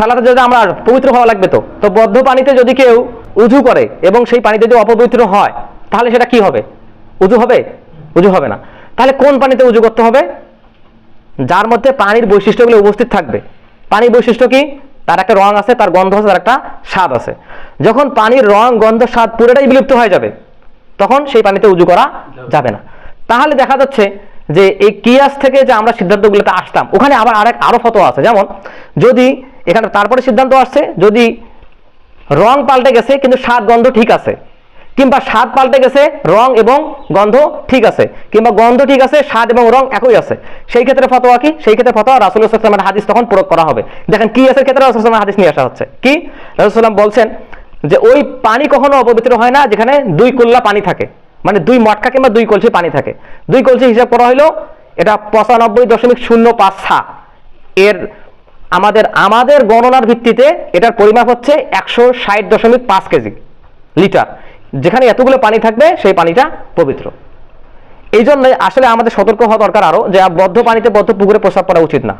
সালাতে যদি আমরা পবিত্র হওয়া লাগবে তো তো বদ্ধ পানিতে যদি কেউ উজু করে এবং সেই পানিতে যদি অপবিত্র হয়, তাহলে সেটা কি হবে? উজু হবে? উজু হবে না। তাহলে কোন পানিতে উজু করতে হবে? যার মধ্যে পানির বৈশিষ্ট্যগুলো উপস্থিত থাকবে। পানির বৈশিষ্ট্য কি? তার একটা রং আছে, তার গন্ধ আছে, তার একটা স্বাদ আছে। যখন পানির রং, গন্ধ, স্বাদ পুরোটাই বিলুপ্ত হয়ে যাবে, তখন সেই পানিতে উজু করা যাবে না। তাহলে দেখা যাচ্ছে যে এই কিয়াস থেকে যে আমরা সিদ্ধান্তগুলোতে আসতাম ওখানে আবার আরেক আরও ফটো আছে। যেমন, যদি এখানে তারপরে সিদ্ধান্ত আসছে, যদি রং পাল্টে গেছে, কিন্তু স্বাদ গন্ধ ঠিক আছে। কিংবা স্বাদ পাল্টে গেছে, রং এবং গন্ধ ঠিক আছে। কিংবা গন্ধ ঠিক আছে, স্বাদ এবং রং একই আছে। সেই ক্ষেত্রে ফতোয়া কি? সেই ক্ষেত্রে ফতোয়া রাসুল ইসলামের হাদিস তখন প্রয়োগ করা হবে। দেখেন, কি আছে ক্ষেত্রে রাসুল হাদিস নিয়ে আসা হচ্ছে। কি? রাসুলাম বলছেন যে, ওই পানি কখনো অপবিত্র হয় না যেখানে দুই কুল্লা পানি থাকে। মানে দুই মটকা কিংবা দুই কলসি পানি থাকে। দুই কলসি হিসাব করা হলো এটা পঁচানব্বই দশমিক শূন্য পাঁচ সা এর আমাদের আমাদের গণনার ভিত্তিতে এটার পরিমাপ হচ্ছে একশো ষাট দশমিক পাঁচ কেজি, লিটার, যেখানে এতগুলো পানি থাকবে, সেই পানিটা পবিত্র। এই জন্য আসলে আমাদের সতর্ক হওয়া দরকার আরও যে বদ্ধ পানিতে বদ্ধ পুকুরে প্রস্রাব করা উচিত না।